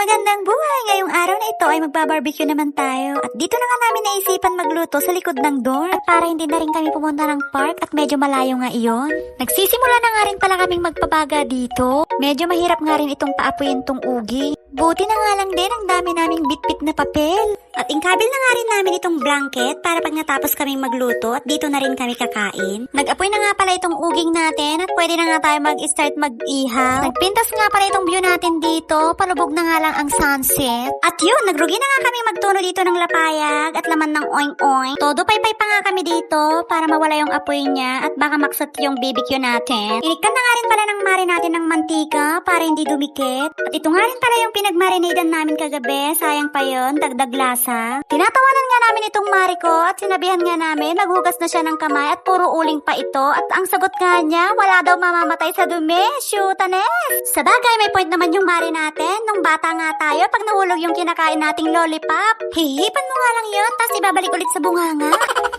Magandang buhay! Ngayong araw na ito ay magbabarbecue naman tayo. At dito na nga namin naisipan magluto sa likod ng dorm. Para hindi na rin kami pumunta ng park at medyo malayo nga iyon. Nagsisimula na nga rin pala kaming magpabaga dito. Medyo mahirap nga rin itong paapuyin tong ugi. Buti na nga lang din ang dami naming bitbit na papel. At ingkabil na nga rin namin itong blanket para pag natapos kaming magluto at dito na rin kami kakain. Nag-apoy na nga pala itong uging natin at pwede na nga tayo mag-start mag-ihaw. Nagpintas nga pala itong view natin dito. Palubog na nga lang ang sunset. At yun, nagrugi na nga kami magtuno dito ng lapayag at laman ng oing-oing. Todo paypay pa nga kami dito para mawala yung apoy niya at baka maksat yung BBQ natin. Iniktan na nga rin pala ng mari natin ng mantika para hindi dumikit. At ito nga rin pala yung pinagmarinadan namin kagabi. Sayang pa yon dagdag lasa. Tinatawanan nga namin itong mari ko at sinabihan nga namin maghugas na siya ng kamay at puro uling pa ito. At ang sagot nga niya, wala daw mamamatay sa dumi. Shootane! Sa bagay, may point naman yung mari natin. Nung bata nga tayo, pag nahulog yung kinakain nating lollipop, hihipan mo nga lang yun, tapos ibabalik ulit sa bunganga.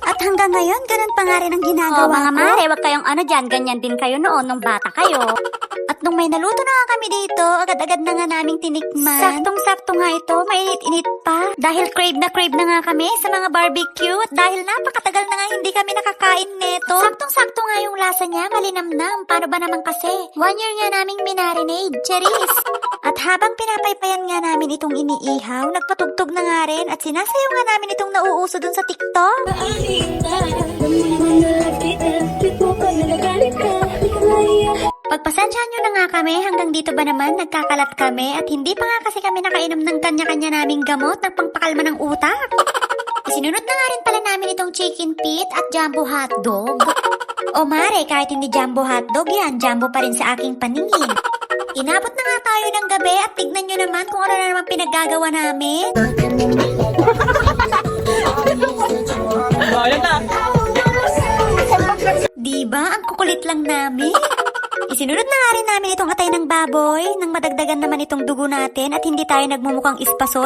At hanggang ngayon, ganun pa nga rin ang ginagawa Oh, mga ko. mare, wag kayong ano dyan, ganyan din kayo noon nung bata kayo. Nung may naluto na kami dito, agad-agad na nga naming tinikman. Saktong-sakto nga ito, mainit-init pa. Dahil crave na crave na nga kami sa mga barbecue at dahil napakatagal na nga hindi kami nakakain neto. Saktong-sakto nga yung lasa niya, malinamnam. Paano ba naman kasi? One year nga naming minarinade, cheris. At habang pinapaypayan nga namin itong iniihaw, nagpatugtog na nga rin at sinasayaw nga namin itong nauuso dun sa TikTok. Pagpasensyahan nyo na kami, hanggang dito ba naman nagkakalat kami at hindi pa nga kasi kami nakainom ng kanya-kanya naming gamot na pangpakalma ng utak. Sinunod na nga rin pala namin itong chicken pit at jumbo hotdog. O mare, kahit hindi jumbo hotdog yan, jumbo pa rin sa aking paningin. Inabot na nga tayo ng gabi at tignan nyo naman kung ano na naman pinaggagawa namin. Diba? Ang kukulit lang namin. Isinunod na nga rin namin itong atay ng baboy nang madagdagan naman itong dugo natin at hindi tayo nagmumukhang ispaso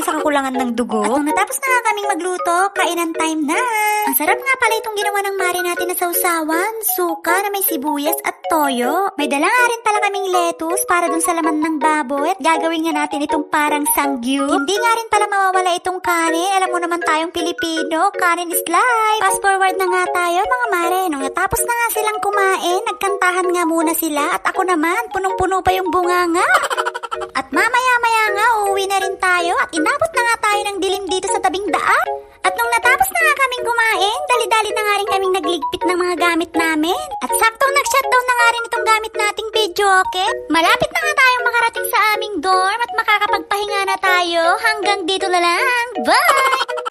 sa kakulangan ng dugo. At nung natapos na nga kaming magluto, kainan time na. Ang sarap nga pala itong ginawa ng mari natin na sausawan, suka na may sibuyas at toyo. May dala nga rin pala kaming lettuce para dun sa laman ng baboy at gagawin nga natin itong parang sanggyu. Hindi nga rin pala mawawala itong kanin. Alam mo naman tayong Pilipino, kanin is life. Fast forward na nga tayo mga mare. Nung natapos na nga silang kumain, nagkantahan nga muna sila at ako naman, punong-puno pa yung bunganga. At mamaya-maya nga, uuwi na rin tayo at inabot na nga tayo ng dilim dito sa tabing daan. At nung natapos na nga kaming kumain, dali-dali na nga rin kaming nagligpit ng mga gamit namin. At saktong nag-shutdown na nga rin itong gamit nating video, okay? Malapit na nga tayong makarating sa aming dorm at makakapagpahinga na tayo. Hanggang dito na lang. Bye!